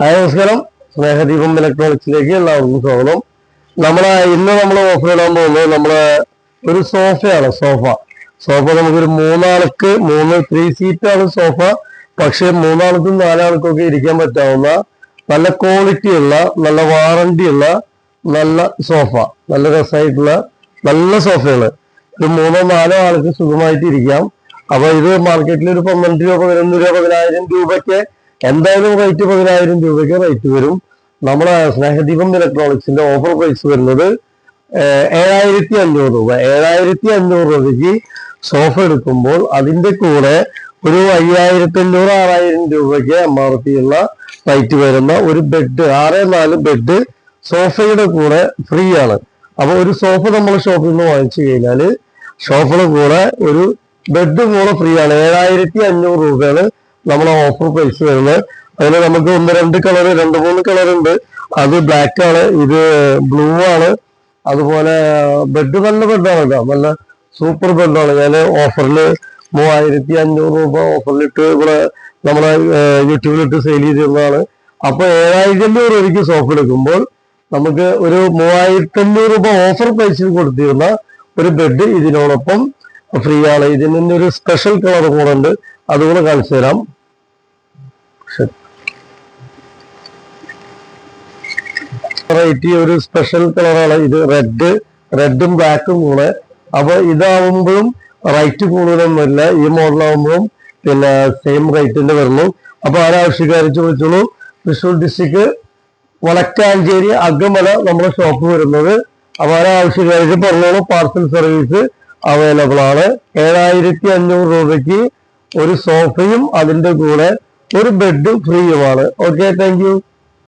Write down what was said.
Hi നമസ്കാരം. സ്നേഹദീപം ഇലക്ട്രോണിക്സിലേക്ക് എല്ലാവർക്കും സ്വാഗതം. നമ്മളെ ഇന്ന് നമ്മൾ ഓഫർ ഇടാൻ പോകുന്നത് നമ്മളെ ഒരു സോഫയാണ് സോഫ. സോഫ നമുക്കൊരു മൂന്നാൾക്ക് മൂന്ന് ത്രീ സീറ്റാണ് സോഫ. പക്ഷെ മൂന്നാൾക്കും നാലാൾക്കും ഒക്കെ ഇരിക്കാൻ പറ്റാവുന്ന നല്ല ക്വാളിറ്റി ഉള്ള നല്ല വാറണ്ടി ഉള്ള നല്ല സോഫ. നല്ല രസമായിട്ടുള്ള നല്ല സോഫകൾ. ഒരു മൂന്നോ നാലോ ആൾക്ക് സുഖമായിട്ട് ഇരിക്കാം അപ്പൊ ഇത് മാർക്കറ്റിൽ ഒരു പന്ത്രണ്ട് രൂപ പതിനൊന്ന് രൂപ പതിനായിരം രൂപയ്ക്ക് എന്തായാലും റേറ്റ് പതിനായിരം രൂപയ്ക്ക് റേറ്റ് വരും. നമ്മുടെ സ്നേഹദീപം ഇലക്ട്രോണിക്സിന്റെ ഓഫർ പ്രൈസ് വരുന്നത് ഏഴായിരത്തി അഞ്ഞൂറ് രൂപ. ഏഴായിരത്തി അഞ്ഞൂറ് രൂപയ്ക്ക് സോഫ എടുക്കുമ്പോൾ അതിന്റെ കൂടെ ഒരു അയ്യായിരത്തി അഞ്ഞൂറ് ആറായിരം രൂപയ്ക്ക് എം ആർ പി ഉള്ള റേറ്റ് വരുന്ന ഒരു ബെഡ് ആറ് നാല് ബെഡ് സോഫയുടെ കൂടെ ഫ്രീ ആണ്. അപ്പൊ ഒരു സോഫ നമ്മൾ ഷോപ്പിൽ നിന്ന് വാങ്ങിച്ചു കഴിഞ്ഞാൽ സോഫയുടെ കൂടെ ഒരു ബെഡ് കൂടെ ഫ്രീ ആണ്. ഏഴായിരത്തി അഞ്ഞൂറ് രൂപയാണ് നമ്മളെ ഓഫർ പ്രൈസ് വരുന്നത്. അതിൽ നമുക്ക് ഒന്ന് രണ്ട് കളർ രണ്ട് മൂന്ന് കളർ ഉണ്ട്. അത് ബ്ലാക്ക് ആണ് ഇത് ബ്ലൂ ആണ്. അതുപോലെ ബെഡ് നല്ല ബെഡാണ് കേട്ടോ. നല്ല സൂപ്പർ ബെഡാണ് ഞാൻ ഓഫറിൽ മൂവായിരത്തി അഞ്ഞൂറ് രൂപ ഓഫറിലിട്ട് ഇവിടെ നമ്മളെ യൂട്യൂബിലിട്ട് സെയിൽ ചെയ്തിരുന്നതാണ്. അപ്പൊ ഏഴായിരത്തി അഞ്ഞൂറ് രൂപയ്ക്ക് സോഫ എടുക്കുമ്പോൾ നമുക്ക് ഒരു മൂവായിരത്തി അഞ്ഞൂറ് രൂപ ഓഫർ പ്രൈസിൽ കൊടുത്തിരുന്ന ഒരു ബെഡ് ഇതിനോടൊപ്പം ഫ്രീ ആണ്. ഇതിന് ഒരു സ്പെഷ്യൽ കളർ കൂടെ ഉണ്ട്. അതുകൂടെ കാണിച്ചു തരാം. വെറൈറ്റി ഒരു സ്പെഷ്യൽ കളറാണ് ഇത് റെഡ് റെഡും ബ്ലാക്കും കൂടെ അപ്പൊ ഇതാവുമ്പോഴും റൈറ്റ് കൂടുതലൊന്നും വരില്ല ഈ മോഡലാവുമ്പോഴും പിന്നെ സെയിം റേറ്റിന്റെ വരുന്നു. അപ്പൊ ആരാവശ്യക്കാരെ ചോദിച്ചോളൂ തൃശ്ശൂർ ഡിസ്ട്രിക്ട് വളക്കാഞ്ചേരി അഗമല നമ്മുടെ ഷോപ്പ് വരുന്നത്. അപ്പൊ ആരാവശ്യക്കാർക്ക് പറഞ്ഞോളൂ പാർസൽ സർവീസ് അവൈലബിൾ ആണ്. ഏഴായിരത്തി അഞ്ഞൂറ് രൂപയ്ക്ക് ഒരു സോഫയും അതിന്റെ കൂടെ ഒരു ബെഡ് ഫ്രീയുമാണ് ഓക്കെ താങ്ക്